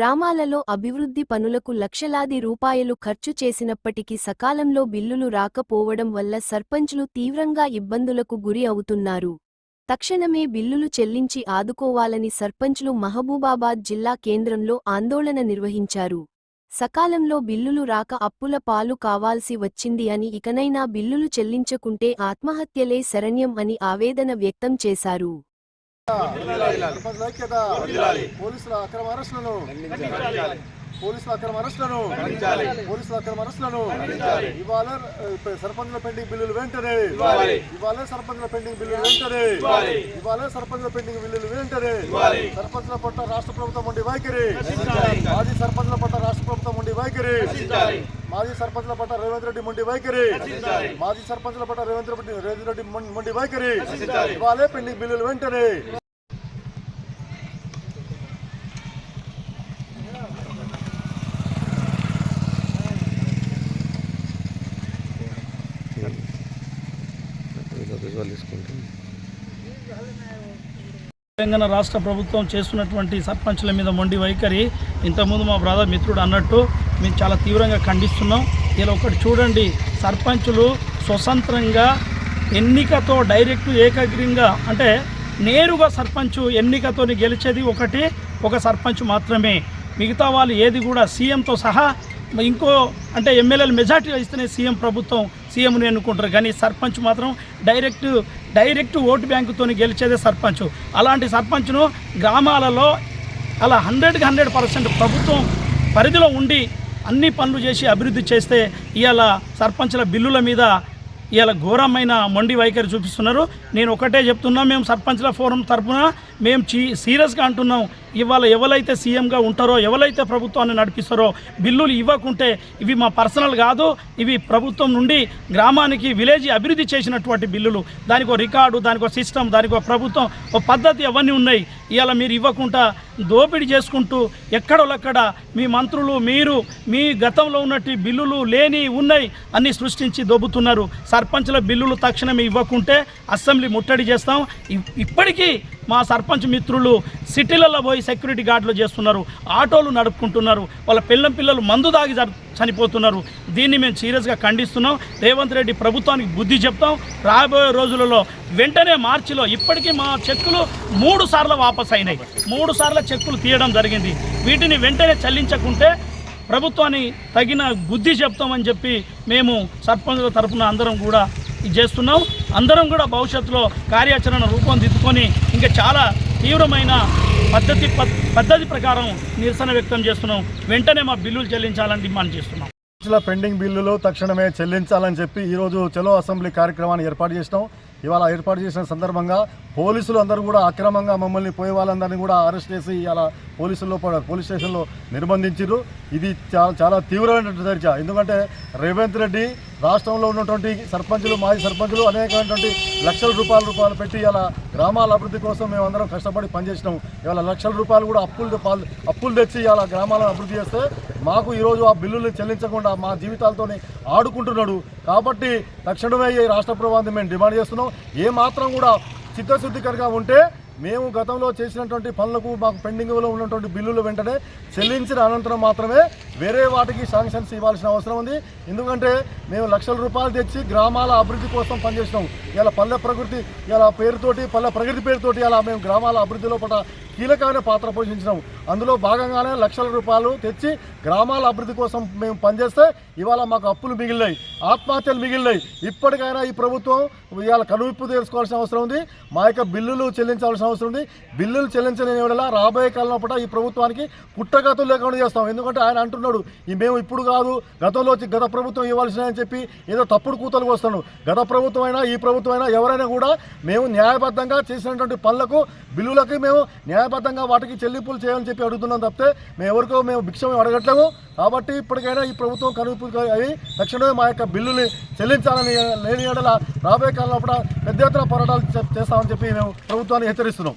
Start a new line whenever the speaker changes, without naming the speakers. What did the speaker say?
గ్రామాలలో అభివృద్ధి పనులకు లక్షలాది రూపాయలు ఖర్చు చేసినప్పటికీ సకాలంలో బిల్లులు రాకపోవడం వల్ల సర్పంచ్లు తీవ్రంగా ఇబ్బందులకు గురి అవుతున్నారు. తక్షణమే బిల్లులు చెల్లించి ఆదుకోవాలని సర్పంచ్లు మహబూబాబాద్ జిల్లా కేంద్రంలో ఆందోళన నిర్వహించారు. సకాలంలో బిల్లులు రాక అప్పుల పాలు కావాల్సి వచ్చింది అని ఇకనైనా బిల్లులు చెల్లించకుంటే ఆత్మహత్యలే శరణ్యం అని ఆవేదన వ్యక్తం చేశారు.
ఐక్యత పోలీసుల అక్రమ అరెస్టులను పోలీసుల అక్రమ అరెస్టులను పోలీసుల అక్రమ అరెస్టులను ఇవాళ సర్పంచుల పెండింగ్ బిల్లులు వెంటనే ఇవాళ సర్పంచుల పెండింగ్ బిల్లులు వెంటనే ఇవాళ సర్పంచుల పెండింగ్ బిల్లులు వెంటనే సర్పంచుల పట్ల రాష్ట్ర ప్రభుత్వం ఉండి వైఖరి. మాజీ సర్పంచుల పట్ల రాష్ట్ర ప్రభుత్వం ఉండి వైఖరి. మాజీ సర్పంచుల పట్ల రేవంత్ రెడ్డి మొండి వైఖరి. మాజీ సర్పంచుల పట్ల రేవంత్ రెడ్డి రేవంత్ రెడ్డి మొండి వైఖరి. ఇవాళే పెండింగ్ బిల్లులు వెంటనే
తెలంగాణ రాష్ట్ర ప్రభుత్వం చేస్తున్నటువంటి సర్పంచుల మీద మొండి వైఖరి ఇంతకుముందు మా బ్రదర్ మిత్రుడు అన్నట్టు మేము చాలా తీవ్రంగా ఖండిస్తున్నాం. ఇలా ఒకటి చూడండి సర్పంచులు స్వతంత్రంగా ఎన్నికతో డైరెక్ట్ ఏకగ్రీయంగా అంటే నేరుగా సర్పంచ్ ఎన్నికతో గెలిచేది ఒకటి ఒక సర్పంచ్ మాత్రమే. మిగతా వాళ్ళు ఏది కూడా సీఎంతో సహా ఇంకో అంటే ఎమ్మెల్యేలు మెజార్టీ ఇస్తేనే సీఎం ప్రభుత్వం సీఎంని ఎన్నుకుంటారు. కానీ సర్పంచ్ మాత్రం డైరెక్ట్ డైరెక్ట్ ఓటు బ్యాంకుతో గెలిచేదే సర్పంచ్. అలాంటి సర్పంచ్ను గ్రామాలలో అలా హండ్రెడ్కి హండ్రెడ్ పర్సెంట్ ప్రభుత్వం పరిధిలో ఉండి అన్ని పనులు చేసి అభివృద్ధి చేస్తే ఇవాళ సర్పంచుల బిల్లుల మీద ఇలా ఘోరమైన మొండి వైఖరి చూపిస్తున్నారు. నేను ఒకటే చెప్తున్నా మేము సర్పంచ్ల ఫోరం తరఫున మేము చీ సీరియస్గా అంటున్నాం. ఇవాళ ఎవరైతే సీఎంగా ఉంటారో ఎవరైతే ప్రభుత్వాన్ని నడిపిస్తారో బిల్లులు ఇవ్వకుంటే ఇవి మా పర్సనల్ కాదు. ఇవి ప్రభుత్వం నుండి గ్రామానికి విలేజ్ అభివృద్ధి చేసినటువంటి బిల్లులు. దానికో రికార్డు దానికో సిస్టమ్ దానికో ప్రభుత్వం ఒక పద్ధతి అవన్నీ ఉన్నాయి. ఇవాళ మీరు ఇవ్వకుండా దోపిడీ చేసుకుంటూ ఎక్కడోలక్కడ మీ మంత్రులు మీరు మీ గతంలో ఉన్నట్టు బిల్లులు లేని ఉన్నాయి అన్ని సృష్టించి దొబ్బుతున్నారు. సర్పంచ్ల బిల్లులు తక్షణమే ఇవ్వకుంటే అసెంబ్లీ ముట్టడి చేస్తాం. ఇ- ఇప్పటికీ మా సర్పంచ్ మిత్రులు సిటీలలో పోయి సెక్యూరిటీ గార్డులు చేస్తున్నారు ఆటోలు నడుపుకుంటున్నారు వాళ్ళ పిల్లం పిల్లలు మందు దాగి చనిపోతున్నారు. దీన్ని మేము సీరియస్గా ఖండిస్తున్నాం. రేవంత్ రెడ్డి ప్రభుత్వానికి బుద్ధి చెప్తాం. రాబోయే రోజులలో వెంటనే మార్చిలో ఇప్పటికీ మా చెక్కులు మూడు సార్లు వాపస్ అయినాయి. మూడు సార్లు చెక్కులు తీయడం జరిగింది. వీటిని వెంటనే చెల్లించకుంటే ప్రభుత్వాన్ని తగిన బుద్ధి చెప్తామని చెప్పి మేము సర్పంచుల తరఫున అందరం కూడా ఇది చేస్తున్నాం. అందరం కూడా భవిష్యత్తులో కార్యాచరణ రూపొందిద్దుకొని ఇంకా చాలా తీవ్రమైన పద్ధతి పద్- పద్ధతి ప్రకారం నిరసన వ్యక్తం చేస్తున్నాం. వెంటనే మా బిల్లులు చెల్లించాలని డిమాండ్ చేస్తున్నాం.
పెండింగ్ బిల్లులు తక్షణమే చెల్లించాలని చెప్పి ఈరోజు చలో అసెంబ్లీ కార్యక్రమాన్ని ఏర్పాటు చేసినాం. ఇవాళ ఏర్పాటు చేసిన సందర్భంగా పోలీసులు అందరూ కూడా అక్రమంగా మమ్మల్ని పోయే వాళ్ళందరినీ కూడా అరెస్ట్ చేసి ఇలా పోలీసుల్లో పోలీస్ స్టేషన్లో నిర్బంధించారు ఇది చాలా చాలా తీవ్రమైన చర్చ. ఎందుకంటే రేవంత్ రెడ్డి రాష్ట్రంలో ఉన్నటువంటి సర్పంచులు మాజీ సర్పంచులు అనేకమైనటువంటి లక్షల రూపాయల రూపాయలు పెట్టి ఇలా గ్రామాల అభివృద్ధి కోసం మేమందరం కష్టపడి పనిచేసినాం. ఇవాళ లక్షల రూపాయలు కూడా అప్పులు అప్పులు తెచ్చి ఇలా గ్రామాలను అభివృద్ధి చేస్తే మాకు ఈరోజు ఆ బిల్లులు చెల్లించకుండా మా జీవితాలతోనే ఆడుకుంటున్నాడు. కాబట్టి తక్షణమే ఈ రాష్ట్ర ప్రభుత్వాన్ని మేము డిమాండ్ చేస్తున్నాం. ఏ మాత్రం కూడా చిత్తశుద్ధికరంగా ఉంటే మేము గతంలో చేసినటువంటి పనులకు మాకు పెండింగ్లో ఉన్నటువంటి బిల్లులు వెంటనే చెల్లించిన అనంతరం మాత్రమే వేరే వాటికి శాంక్షన్స్ ఇవ్వాల్సిన అవసరం ఉంది. ఎందుకంటే మేము లక్షల రూపాయలు తెచ్చి గ్రామాల అభివృద్ధి కోసం పనిచేసినాం. ఇలా పల్లె ప్రకృతి ఇలా పేరుతోటి పల్లె ప్రగతి పేరుతోటి అలా మేము గ్రామాల అభివృద్ధిలో పట కీలకమైన పాత్ర పోషించినాము అందులో భాగంగానే లక్షల రూపాయలు తెచ్చి గ్రామాల అభివృద్ధి కోసం మేము పనిచేస్తే ఇవాళ మాకు అప్పులు మిగిలినాయి ఆత్మహత్యలు మిగిలినాయి. ఇప్పటికైనా ఈ ప్రభుత్వం ఇవాళ కనువిప్పు తెలుసుకోవాల్సిన అవసరం ఉంది. మా యొక్క బిల్లులు చెల్లించాల్సిన అవసరం ఉంది. బిల్లులు చెల్లించలేని వేళ రాబోయే కాలంలో పూట ఈ ప్రభుత్వానికి పుట్టగతులు లేకుండా చేస్తాం. ఎందుకంటే ఆయన అంటున్నాడు ఈ మేము ఇప్పుడు కాదు గతంలో గత ప్రభుత్వం ఇవ్వాల్సిన అని చెప్పి ఏదో తప్పుడు కూతలు వస్తాను గత ప్రభుత్వం అయినా ఈ ప్రభుత్వం అయినా ఎవరైనా కూడా మేము న్యాయబద్ధంగా చేసినటువంటి పనులకు బిల్లులకి మేము న్యాయ న్యాయబద్ధంగా వాటికి చెల్లింపులు చేయాలని చెప్పి అడుగుతున్నాం తప్పితే మేము ఎవరికో మేము భిక్షం అడగట్లేము. కాబట్టి ఇప్పటికైనా ఈ ప్రభుత్వం కనుపు అయి తక్షణమే మా యొక్క బిల్లుని చెల్లించాలని లేని ఎడల రాబోయే కాలంలో కూడా పెద్ద ఎత్తున పోరాటాలు చేస్తామని చెప్పి మేము ప్రభుత్వాన్ని హెచ్చరిస్తున్నాం.